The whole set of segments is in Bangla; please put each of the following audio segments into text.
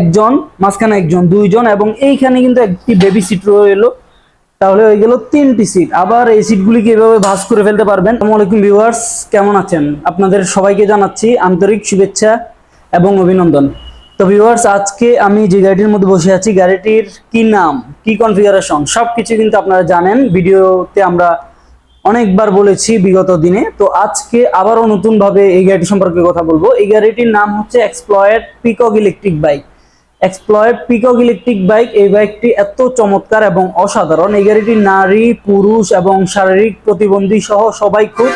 একজন, মাঝখানে একজন, দুইজন এবং এইখানে কিন্তু একটি বেবি সিট রইল। তাহলে হয়ে গেল তিনটি সিট আবার এই সিটগুলিকে এভাবে ভাঁজ করে ফেলতে পারবেন। আলাইকুম ভিউয়ার্স কেমন আছেন? আপনাদের সবাইকে জানাচ্ছি আন্তরিক শুভেচ্ছা এবং অভিনন্দন। তো ভিউয়ার্স আজকে আমি যে গাড়িটির মধ্যে বসে আছি, গাড়িটির কি নাম, কি কনফিগারেশন সবকিছু কিন্তু আপনারা জানেন। ভিডিওতে আমরা অনেকবার বলেছি বিগত দিনে। তো আজকে আবারও নতুনভাবে এই গাড়িটি সম্পর্কে কথা বলব। এই গাড়িটির নাম হচ্ছে Exploid Peacock electric bike Exploid Peacock electric bike এই বাইকটি এত চমৎকার এবং অসাধারণ। এই গাড়িটি নারী, পুরুষ এবং শারীরিক প্রতিবন্ধী সহ সবাই খুব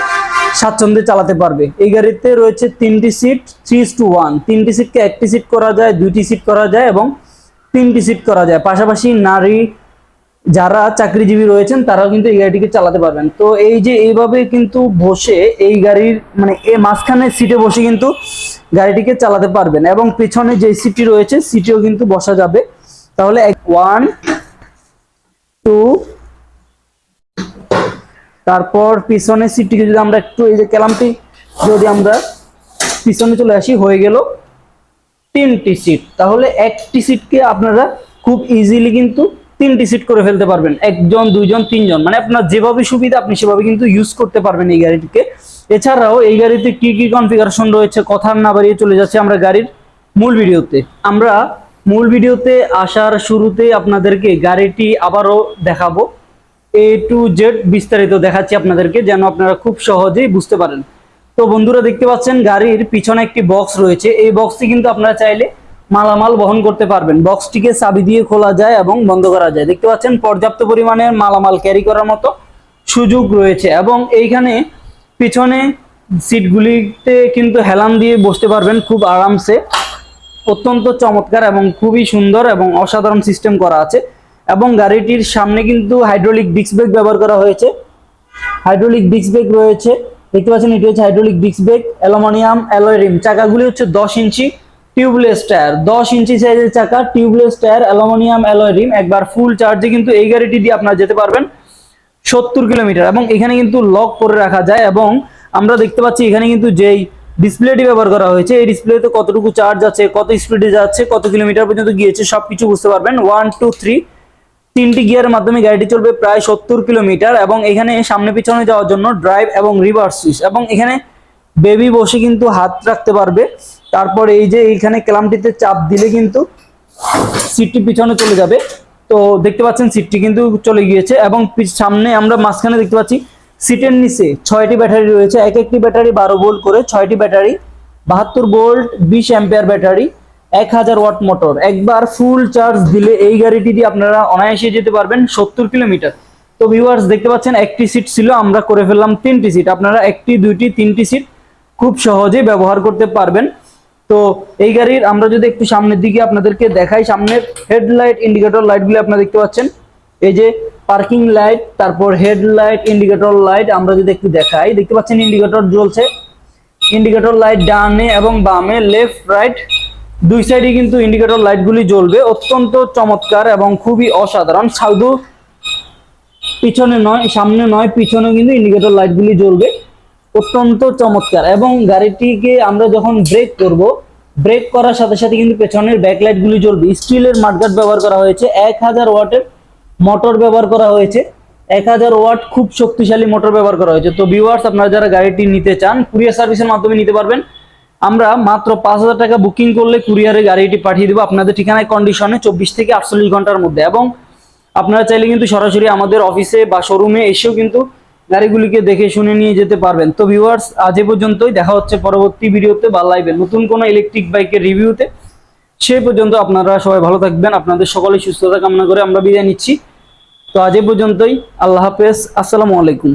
স্বাচ্ছন্দ্যে চালাতে পারবে। এই গাড়িতে রয়েছে তিনটি সিট থ্রি টু ওয়ান তিনটি সিটকে একটি সিট করা যায়, দুইটি সিট করা যায় এবং তিনটি সিট করা যায়। পাশাপাশি নারী যারা চাকরিজীবী রয়েছেন, তারাও কিন্তু এই গাড়িটিকে চালাতে পারবেন। তো এই যে এইভাবে কিন্তু বসে এই গাড়ির মানে এ মাঝখানে সিটে বসে কিন্তু গাড়িটিকে চালাতে পারবেন এবং পিছনে যে সিটটি রয়েছে সিটিও কিন্তু বসা যাবে। তাহলে ওয়ান টু তারপর পিছনের সিটটিকে যদি আমরা একটু এই যে ক্যালামটি যদি আমরা পিছনে চলে আসি, হয়ে গেল তিনটি সিট তাহলে একটি সিটকে আপনারা খুব ইজিলি কিন্তু তিনটি সিট করে ফেলতে পারবেন। একজন, দুইজন, তিনজন। মানে আপনার যেভাবে সুবিধা আপনি সেভাবে কিন্তু ইউজ করতে পারবেন এই গাড়িটিকে। এছাড়াও এই গাড়িতে কি কি কনফিগারেশন রয়েছে কথা না বাড়িয়ে চলে যাচ্ছে আমরা গাড়ির মূল ভিডিওতে। আমরা মূল ভিডিওতে আসার শুরুতে আপনাদেরকে গাড়িটি আবারও দেখাবো। এ টু জেড বিস্তারিত দেখাচ্ছি আপনাদেরকে যেন আপনারা খুব সহজেই বুঝতে পারেন। তো বন্ধুরা দেখতে পাচ্ছেন গাড়ির পিছনে একটি বক্স রয়েছে। এই বক্সটি কিন্তু আপনারা চাইলে মালামাল বহন করতে পারবেন। বক্সটিকে চাবি দিয়ে খোলা যায় এবং বন্ধ করা যায়। দেখতে পাচ্ছেন, পর্যাপ্ত পরিমাণের মালামাল ক্যারি করার মতো সুযোগ রয়েছে এবং এইখানে পিছনে সিটগুলিতে কিন্তু হেলান দিয়ে বসতে পারবেন খুব আরামসে। অত্যন্ত চমৎকার এবং খুবই সুন্দর এবং অসাধারণ সিস্টেম করা আছে এবং গাড়িটির সামনে কিন্তু হাইড্রোলিক ডিস্ক ব্রেক ব্যবহার করা হয়েছে। হাইড্রোলিক ডিস্ক ব্রেক রয়েছে। দেখতে পাচ্ছেন, এটি হচ্ছে hydraulic disc brake, aluminium, alloy rim. চাকাগুলি হচ্ছে দশ ইঞ্চি। টিউবলেস টায়ার দশ ইঞ্চি সাইজের চাকা tubeless tyre aluminium alloy rim একবার ফুল চার্জে কিন্তু এই গাড়িটি দিয়ে আপনারা যেতে পারবেন সত্তর কিলোমিটার এবং এখানে কিন্তু লক করে রাখা যায় এবং আমরা দেখতে পাচ্ছি এখানে কিন্তু যেই ডিসপ্লেটি ব্যবহার করা হয়েছে, এই ডিসপ্লেতে কতটুকু চার্জ আছে, কত স্পিডে যাচ্ছে, কত কিলোমিটার পর্যন্ত গিয়েছে সব কিছু বুঝতে পারবেন। ওয়ান টু থ্রি তিনটি গিয়ারের মাধ্যমে গাড়িটি চলবে প্রায় সত্তর কিলোমিটার এবং এখানে সামনে পিছনে যাওয়ার জন্য ড্রাইভ এবং রিভার্স সুইচ এবং এখানে বেবি বসে কিন্তু হাত রাখতে পারবে। তারপর এই যে এইখানে ক্লামটিতে চাপ দিলে কিন্তু সিটটি পিছনে চলে যাবে। তো দেখতে পাচ্ছেন সিটটি কিন্তু চলে গিয়েছে এবং সামনে আমরা মাঝখানে দেখতে পাচ্ছি সিটের নিচে ছয়টি ব্যাটারি রয়েছে। এক একটি ব্যাটারি বারো ভোল্ট করে, ছয়টি ব্যাটারি বাহাত্তর ভোল্ট, বিশ অ্যাম্পিয়ার ব্যাটারি, এক হাজার ওয়াট মোটর। একবার ফুল চার্জ দিলে এই গাড়িটি দিয়ে আপনারা অনায়াসে যেতে পারবেন সত্তর কিলোমিটার। তো ভিউয়ার্স, দেখতে পাচ্ছেন একটি সিট ছিল, আমরা করে ফেললাম তিনটি সিট। আপনারা একটি, দুইটি, তিনটি সিট খুব সহজে ব্যবহার করতে পারবেন। তো এই গাড়ির আমরা যদি একটু সামনের দিকে আপনাদেরকে দেখাই, সামনের হেডলাইট ইন্ডিকেটর লাইটগুলো আপনারা দেখতে পাচ্ছেন। এই যে পার্কিং লাইট, তারপর হেডলাইট ইন্ডিকেটর লাইট আমরা যদি একটু দেখাই, দেখতে পাচ্ছেন ইন্ডিকেটর জ্বলছে। ইন্ডিকেটর লাইট ডানে এবং বামে, লেফট, রাইট, দুই সাইডে কিন্তু ইন্ডিকেটর লাইটগুলি জ্বলবে। অত্যন্ত চমৎকার এবং খুবই অসাধারণ। শুধু পিছনে নয়, সামনে নয়, পিছনে কিন্তু ইন্ডিকেটর লাইটগুলি জ্বলবে। অত্যন্ত চমৎকার। এবং গাড়িটিকে আমরা যখন ব্রেক করব ব্রেক করার সাথে সাথে কিন্তু পেছনের ব্যাকলাইট গুলি জ্বলবে। স্টিলের মাঠগাট ব্যবহার করা হয়েছে। এক হাজার ওয়াটের মোটর ব্যবহার করা হয়েছে। এক হাজার ওয়াট খুব শক্তিশালী মোটর ব্যবহার করা হয়েছে। তো ভিউয়ার্স আপনারা যারা গাড়িটি নিতে চান কুরিয়ার সার্ভিসের মাধ্যমে নিতে পারবেন। আমরা মাত্র পাঁচ হাজার টাকা বুকিং করলে কুরিয়ারে গাড়িটি পাঠিয়ে দেবো আপনাদের ঠিকানায় কন্ডিশনে চব্বিশ থেকে আটচল্লিশ ঘণ্টার মধ্যে। এবং আপনারা চাইলে কিন্তু সরাসরি আমাদের অফিসে বা শোরুমে এসেও কিন্তু গাড়িগুলিকে দেখে শুনে নিয়ে যেতে পারবেন। তো ভিউয়ার্স আজ এ পর্যন্তই। দেখা হচ্ছে পরবর্তী ভিডিওতে। বা লাইভে। নতুন কোনো ইলেকট্রিক বাইকের রিভিউতে সেই পর্যন্ত আপনারা সবাই ভালো থাকবেন। আপনাদের সকলে সুস্থতা কামনা করে আমরা বিদায় নিচ্ছি। তো আজ এ পর্যন্তই। আল্লাহ হাফেজ। আসসালামু আলাইকুম।